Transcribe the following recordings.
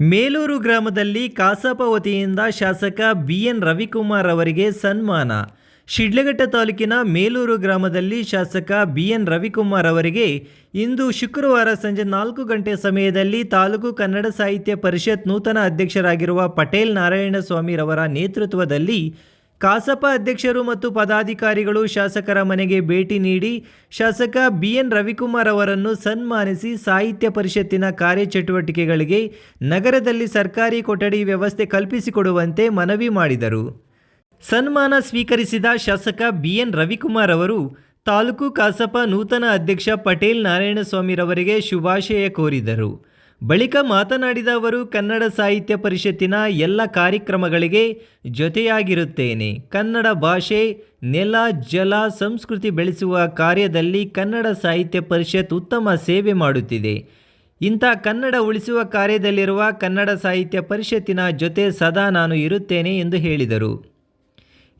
ಮೇಲೂರು ಗ್ರಾಮದಲ್ಲಿ ಕಸಾಪ ವತಿಯಿಂದ ಶಾಸಕ ಬಿ ಎನ್ ರವಿಕುಮಾರ್ ಅವರಿಗೆ ಸನ್ಮಾನ. ಶಿಡ್ಲಘಟ್ಟ ತಾಲೂಕಿನ ಮೇಲೂರು ಗ್ರಾಮದಲ್ಲಿ ಶಾಸಕ ಬಿ ಎನ್ ರವಿಕುಮಾರ್ ಅವರಿಗೆ ಇಂದು ಶುಕ್ರವಾರ ಸಂಜೆ ನಾಲ್ಕು ಗಂಟೆ ಸಮಯದಲ್ಲಿ ತಾಲೂಕು ಕನ್ನಡ ಸಾಹಿತ್ಯ ಪರಿಷತ್ ನೂತನ ಅಧ್ಯಕ್ಷರಾಗಿರುವ ಪಟೇಲ್ ನಾರಾಯಣಸ್ವಾಮಿರವರ ನೇತೃತ್ವದಲ್ಲಿ ಕಸಾಪ ಅಧ್ಯಕ್ಷರು ಮತ್ತು ಪದಾಧಿಕಾರಿಗಳು ಶಾಸಕರ ಮನೆಗೆ ಭೇಟಿ ನೀಡಿ ಶಾಸಕ ಬಿಎನ್ ರವಿಕುಮಾರ್ ಅವರನ್ನು ಸನ್ಮಾನಿಸಿ ಸಾಹಿತ್ಯ ಪರಿಷತ್ತಿನ ಕಾರ್ಯಚಟುವಟಿಕೆಗಳಿಗೆ ನಗರದಲ್ಲಿ ಸರ್ಕಾರಿ ಕೊಠಡಿ ವ್ಯವಸ್ಥೆ ಕಲ್ಪಿಸಿಕೊಡುವಂತೆ ಮನವಿ ಮಾಡಿದರು. ಸನ್ಮಾನ ಸ್ವೀಕರಿಸಿದ ಶಾಸಕ ಬಿಎನ್ ರವಿಕುಮಾರ್ ಅವರು, ತಾಲೂಕು ಕಸಾಪ ನೂತನ ಅಧ್ಯಕ್ಷ ಪಟೇಲ್ ನಾರಾಯಣಸ್ವಾಮಿರವರಿಗೆ ಶುಭಾಶಯ ಕೋರಿದರು. ಬಳಿಕ ಮಾತನಾಡಿದ ಅವರು, ಕನ್ನಡ ಸಾಹಿತ್ಯ ಪರಿಷತ್ತಿನ ಎಲ್ಲ ಕಾರ್ಯಕ್ರಮಗಳಿಗೆ ಜೊತೆಯಾಗಿರುತ್ತೇನೆ. ಕನ್ನಡ ಭಾಷೆ ನೆಲ, ಜಲ, ಸಂಸ್ಕೃತಿ ಬೆಳೆಸುವ ಕಾರ್ಯದಲ್ಲಿ ಕನ್ನಡ ಸಾಹಿತ್ಯ ಪರಿಷತ್ ಉತ್ತಮ ಸೇವೆ ಮಾಡುತ್ತಿದೆ. ಇಂಥ ಕನ್ನಡ ಉಳಿಸುವ ಕಾರ್ಯದಲ್ಲಿರುವ ಕನ್ನಡ ಸಾಹಿತ್ಯ ಪರಿಷತ್ತಿನ ಜೊತೆ ಸದಾ ನಾನು ಇರುತ್ತೇನೆ ಎಂದು ಹೇಳಿದರು.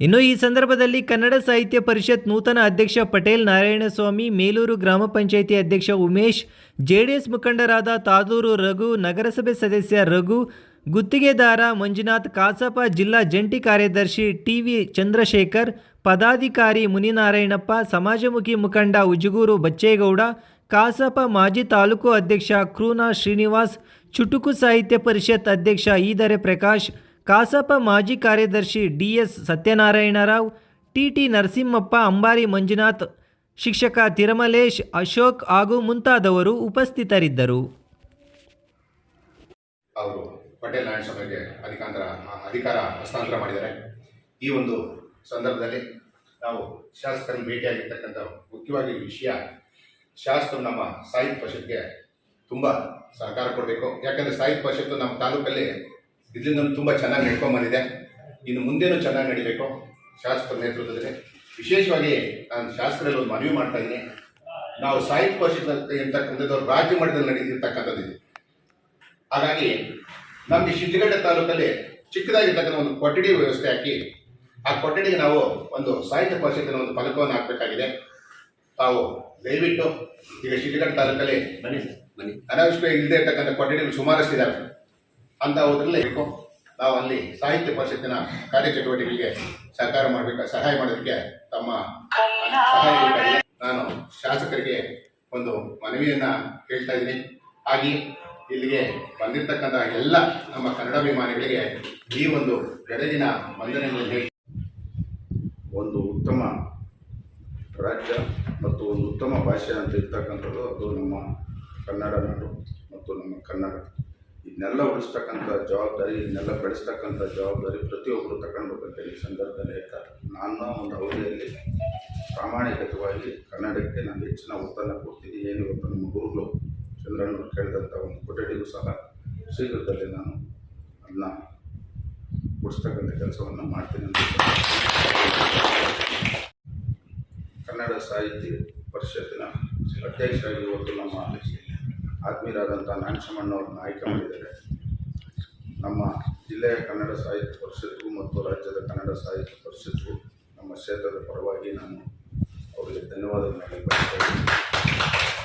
ಇನ್ನು ಈ ಸಂದರ್ಭದಲ್ಲಿ ಕನ್ನಡ ಸಾಹಿತ್ಯ ಪರಿಷತ್ ನೂತನ ಅಧ್ಯಕ್ಷ ಪಟೇಲ್ ನಾರಾಯಣಸ್ವಾಮಿ, ಮೇಲೂರು ಗ್ರಾಮ ಪಂಚಾಯಿತಿ ಅಧ್ಯಕ್ಷ ಉಮೇಶ್, ಜೆಡಿಎಸ್ ಮುಖಂಡರಾದ ತಾದೂರು ರಘು, ನಗರಸಭೆ ಸದಸ್ಯ ರಘು, ಗುತ್ತಿಗೆದಾರ ಮಂಜುನಾಥ್, ಕಾಸಪ ಜಿಲ್ಲಾ ಜಂಟಿ ಕಾರ್ಯದರ್ಶಿ ಟಿವಿ ಚಂದ್ರಶೇಖರ್, ಪದಾಧಿಕಾರಿ ಮುನಿನಾರಾಯಣಪ್ಪ, ಸಮಾಜಮುಖಿ ಮುಖಂಡ ಉಜುಗೂರು ಬಚ್ಚೇಗೌಡ, ಕಾಸಪ ಮಾಜಿ ತಾಲೂಕು ಅಧ್ಯಕ್ಷ ಕ್ರೂನಾ ಶ್ರೀನಿವಾಸ್, ಚುಟುಕು ಸಾಹಿತ್ಯ ಪರಿಷತ್ ಅಧ್ಯಕ್ಷ ಈದರೆ ಪ್ರಕಾಶ್ ಕಾಸಪ ಮಾಜಿ ಕಾರ್ಯದರ್ಶಿ D S Satyanarayanarao T T Narasimhappa, Ambari Manjunath, ಶಿಕ್ಷಕ ತಿರಮಲೇಶ್, ಅಶೋಕ್ ಹಾಗೂ ಮುಂತಾದವರು ಉಪಸ್ಥಿತರಿದ್ದರು. ಅವರು ಪಟೇಲ್ ನಾರಾಯಣ ಸಭೆಗೆ ಅಧಿಕಾಂತರ, ಅಧಿಕಾರ ಹಸ್ತಾಂತರ ಮಾಡಿದ್ದಾರೆ. ಈ ಒಂದು ಸಂದರ್ಭದಲ್ಲಿ ನಾವು ಶಾಸಕರನ್ನು ಭೇಟಿಯಾಗಿರ್ತಕ್ಕಂಥ ಮುಖ್ಯವಾಗಿ ವಿಷಯ, ಶಾಸಕರು ನಮ್ಮ ಸಾಹಿತ್ಯ ಪರಿಷತ್ಗೆ ತುಂಬ ಸಹಕಾರ ಕೊಡಬೇಕು. ಯಾಕಂದರೆ ಸಾಹಿತ್ಯ ಪರಿಷತ್ತು ನಮ್ಮ ತಾಲೂಕಲ್ಲಿ ಇದರಿಂದ ತುಂಬ ಚೆನ್ನಾಗಿ ನಡ್ಕೊಂಡು ಬಂದಿದೆ ಇನ್ನು ಮುಂದೇನೂ ಚೆನ್ನಾಗಿ ನಡಿಬೇಕು? ಶಾಸಕರ ನೇತೃತ್ವದಲ್ಲಿ. ವಿಶೇಷವಾಗಿ ನಾನು ಶಾಸಕರಲ್ಲಿ ಒಂದು ಮನವಿ ಮಾಡ್ತಾ ಇದ್ದೀನಿ. ನಾವು ಸಾಹಿತ್ಯ ಪರಿಷತ್ ಇರ್ತಕ್ಕಂಥದ್ದು ರಾಜ್ಯ ಮಟ್ಟದಲ್ಲಿ ನಡೀತಿರ್ತಕ್ಕಂಥದ್ದು ಇದು. ಹಾಗಾಗಿ ನಮಗೆ ಶಿಡ್ಲಘಟ್ಟ ತಾಲೂಕಲ್ಲಿ ಚಿಕ್ಕದಾಗಿರ್ತಕ್ಕಂಥ ಒಂದು ಕೊಠಡಿ ವ್ಯವಸ್ಥೆ ಹಾಕಿ, ಆ ಕೊಠಡಿಗೆ ನಾವು ಒಂದು ಸಾಹಿತ್ಯ ಪರಿಷತ್ತಿನ ಒಂದು ಫಲಕವನ್ನು ಹಾಕಬೇಕಾಗಿದೆ. ತಾವು ದಯವಿಟ್ಟು ಈಗ ಶಿಡ್ಲಘಟ್ಟ ತಾಲೂಕಲ್ಲಿ ಸರ್ ಬನ್ನಿ. ಅನಾವಶ್ಯಕ ಇಲ್ಲದೆ ಇರ್ತಕ್ಕಂಥ ಕೊಠಡಿಗಳು ಸುಮಾರಷ್ಟು ಬೇಕು. ನಾವು ಅಲ್ಲಿ ಸಾಹಿತ್ಯ ಪರಿಷತ್ತಿನ ಕಾರ್ಯಚಟುವಟಿಕೆಗೆ ಸಹಕಾರ ಮಾಡಬೇಕು, ಸಹಾಯ ಮಾಡೋದಕ್ಕೆ ತಮ್ಮ ಸಹಾಯ ನಾನು ಶಾಸಕರಿಗೆ ಒಂದು ಮನವಿಯನ್ನ ಹೇಳ್ತಾ ಇದ್ದೀನಿ. ಹಾಗೆ ಇಲ್ಲಿಗೆ ಬಂದಿರತಕ್ಕಂಥ ಎಲ್ಲ ನಮ್ಮ ಕನ್ನಡಾಭಿಮಾನಿಗಳಿಗೆ ಈ ಒಂದು ಬೆಳಗಿನ ವಂದನೆಗಳನ್ನು ಹೇಳಿ. ಒಂದು ಉತ್ತಮ ರಾಜ್ಯ ಮತ್ತು ಒಂದು ಉತ್ತಮ ಭಾಷೆ ಅಂತ ಇರ್ತಕ್ಕಂಥದ್ದು ಅದು ನಮ್ಮ ಕನ್ನಡ ನಾಡು ಮತ್ತು ನಮ್ಮ ಕನ್ನಡ. ಇದನ್ನೆಲ್ಲ ಉಳಿಸ್ತಕ್ಕಂಥ ಜವಾಬ್ದಾರಿ, ಇದನ್ನೆಲ್ಲ ಬೆಳೆಸ್ತಕ್ಕಂಥ ಜವಾಬ್ದಾರಿ ಪ್ರತಿಯೊಬ್ಬರು ತಗೊಳ್ಬೇಕಂತ ಈ ಸಂದರ್ಭದಲ್ಲಿ ಹೇಳ್ತಾರೆ ನಾನು ಒಂದು ಅವಧಿಯಲ್ಲಿ ಪ್ರಾಮಾಣಿಕವಾಗಿ ಕನ್ನಡಕ್ಕೆ ನಾನು ಹೆಚ್ಚಿನ ಒತ್ತನ್ನು ಕೊಡ್ತೀನಿ. ಏನು ಇವತ್ತು ನಮ್ಮ ಗುರುಗಳು ಚಂದ್ರಣ್ಣವ್ರು ಕೇಳಿದಂಥ ಒಂದು ಕೊಠಡಿಗೂ ಸಹ ಶೀಘ್ರದಲ್ಲಿ ನಾನು ಅದನ್ನ ಕೊಡಿಸ್ತಕ್ಕಂಥ ಕೆಲಸವನ್ನು ಮಾಡ್ತೀನಿ ಅಂತ ಕನ್ನಡ ಸಾಹಿತ್ಯ ಪರಿಷತ್ತಿನ ಅಧ್ಯಕ್ಷರಾಗಿ ಇವತ್ತು ನಮ್ಮ ಆತ್ಮೀಯರಾದಂಥ ನಾಗಶಮಣ್ಣವ್ರನ್ನ ಆಯ್ಕೆ ಮಾಡಿದ್ದಾರೆ. ನಮ್ಮ ಜಿಲ್ಲೆಯ ಕನ್ನಡ ಸಾಹಿತ್ಯ ಪರಿಷತ್ತು ಮತ್ತು ರಾಜ್ಯದ ಕನ್ನಡ ಸಾಹಿತ್ಯ ಪರಿಷತ್ತು ನಮ್ಮ ಕ್ಷೇತ್ರದ ಪರವಾಗಿ ನಾನು ಅವರಿಗೆ ಧನ್ಯವಾದಗಳನ್ನು ಹೇಳಬಯಸ್ತೇನೆ